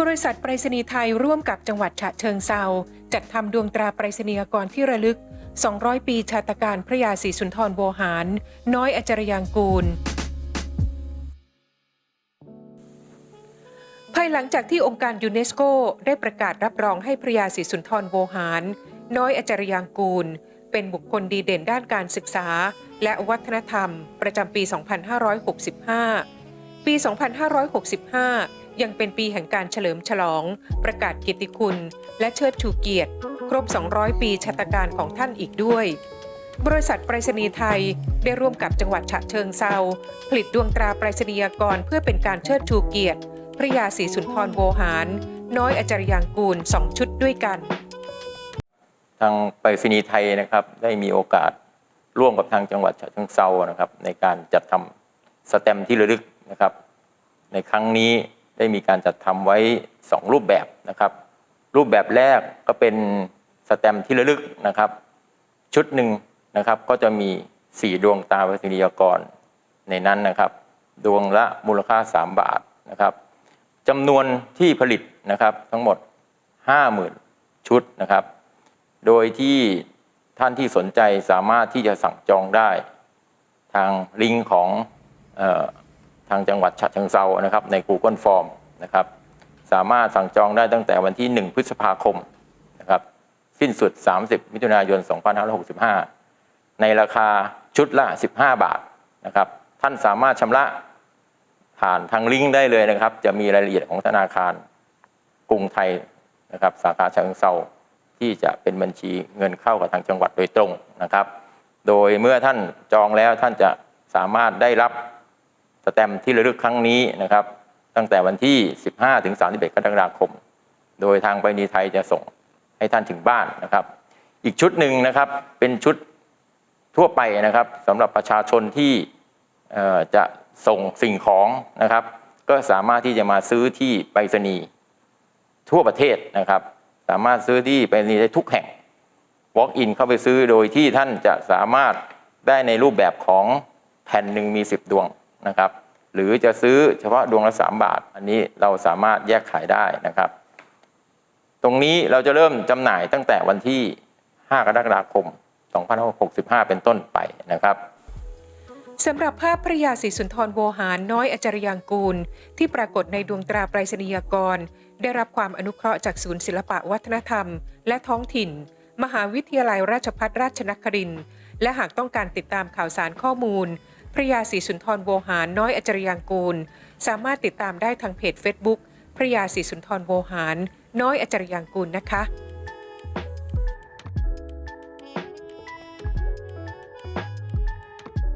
บริษัทไปรษณีย์ไทยร่วมกับจังหวัดฉะเชิงเซาจัดทำดวงตราไปรษณียกรที่ระลึก 200 ปีชาตการพระยาศรีสุนทรโวหาร น้อยอจรยางกูล ภายหลังจากที่องค์การยูเนสโกได้ประกาศรับรองให้พระยาศรีสุนทรโวหาร น้อยอจรยางกูล เป็นบุคคลดีเด่นด้านการศึกษา และวัฒนธรรม ประจำปี 2565 ปี 2565 ยังเป็นปีแห่งการเฉลิมฉลอง ประกาศเกียรติคุณ และเชิดชูเกียรติ ครบ 200 ปีชาตการของท่านอีกด้วย บริษัทไปรษณีย์ไทยได้ร่วมกับจังหวัดฉะเชิงเซาผลิตดวงตราไปรษณียากรเพื่อเป็นการเชิดชูเกียรติ พระยาศรีสุนทรโวหาร น้อยอจรยางกูลสองชุดด้วยกัน ทางไปรษณีย์ไทยนะครับได้มีโอกาสร่วมกับทางจังหวัดฉะเชิงเซานะครับ ในการจัดทำสแตมที่ระลึก นะครับ ในครั้งนี้ได้มีการจัดทำไว้ 2 รูปแบบนะครับ รูปแบบแรกก็เป็นสแตมที่ระลึกนะครับ ชุดหนึ่งนะครับก็จะมี 4 ดวงตาไปรษณียากรในนั้นนะครับ ดวงละมูลค่า 3 บาทนะครับจำนวนที่ผลิตนะครับทั้งหมด 50,000 ชุดนะครับ โดยที่ท่านที่สนใจสามารถที่จะสั่งจองได้ ทางลิงก์ของ ทางจังหวัดฉะเชิงเซานะครับใน Google Form นะครับสามารถสั่งจองได้ตั้งแต่วันที่ 1 พฤษภาคมนะครับสิ้นสุด 30 มิถุนายน 2565 ในราคาชุดละ 15 บาทนะครับท่านสามารถชำระผ่านทางลิงก์ได้เลยนะครับ จะมีรายละเอียดของธนาคารกรุงไทยนะครับสาขาฉะเชิงเซาที่จะเป็นบัญชีเงินเข้ากับทางจังหวัดโดยตรงนะครับ โดยเมื่อท่านจองแล้วท่านจะสามารถได้รับ แตมที่ระลึกครั้งนี้นะครับ ตั้งแต่วันที่ 15 ถึง 31 กรกฎาคม โดยทางไปรษณีย์ไทยจะส่งให้ท่านถึงบ้านนะครับ อีกชุดหนึ่งนะครับเป็นชุดทั่วไปนะครับสำหรับประชาชนที่จะส่งสิ่งของนะครับ ก็สามารถที่จะมาซื้อที่ไปรษณีย์ทั่วประเทศนะครับ สามารถซื้อที่ไปรษณีย์ได้ทุกแห่ง walk in เข้าไปซื้อโดยที่ท่านจะสามารถได้ในรูปแบบของแผ่นหนึ่งมี 10 ดวง นะครับหรือจะซื้อเฉพาะดวงละ 3 บาท อันนี้เราสามารถแยกขายได้นะครับ ตรงนี้เราจะเริ่มจำหน่ายตั้งแต่วันที่ 5 กรกฎาคม 2565 เป็นต้นไปนะครับสำหรับภาพพระยาศรีสุนทรโวหารน้อยอจรยางกูล ที่ปรากฏในดวงตราไปรษณียกร ได้รับความอนุเคราะห์จากศูนย์ศิลปะวัฒนธรรม และท้องถิ่น มหาวิทยาลัยราชภัฏราชนครินทร์และหากต้องการติดตามข่าวสารข้อมูล ระยาศรีสุนทรโวหารน้อยอจรยางกูล สามารถติดตามได้ทางเพจ Facebook พระยาศรีสุนทรโวหาร น้อยอจรยางกูลนะคะ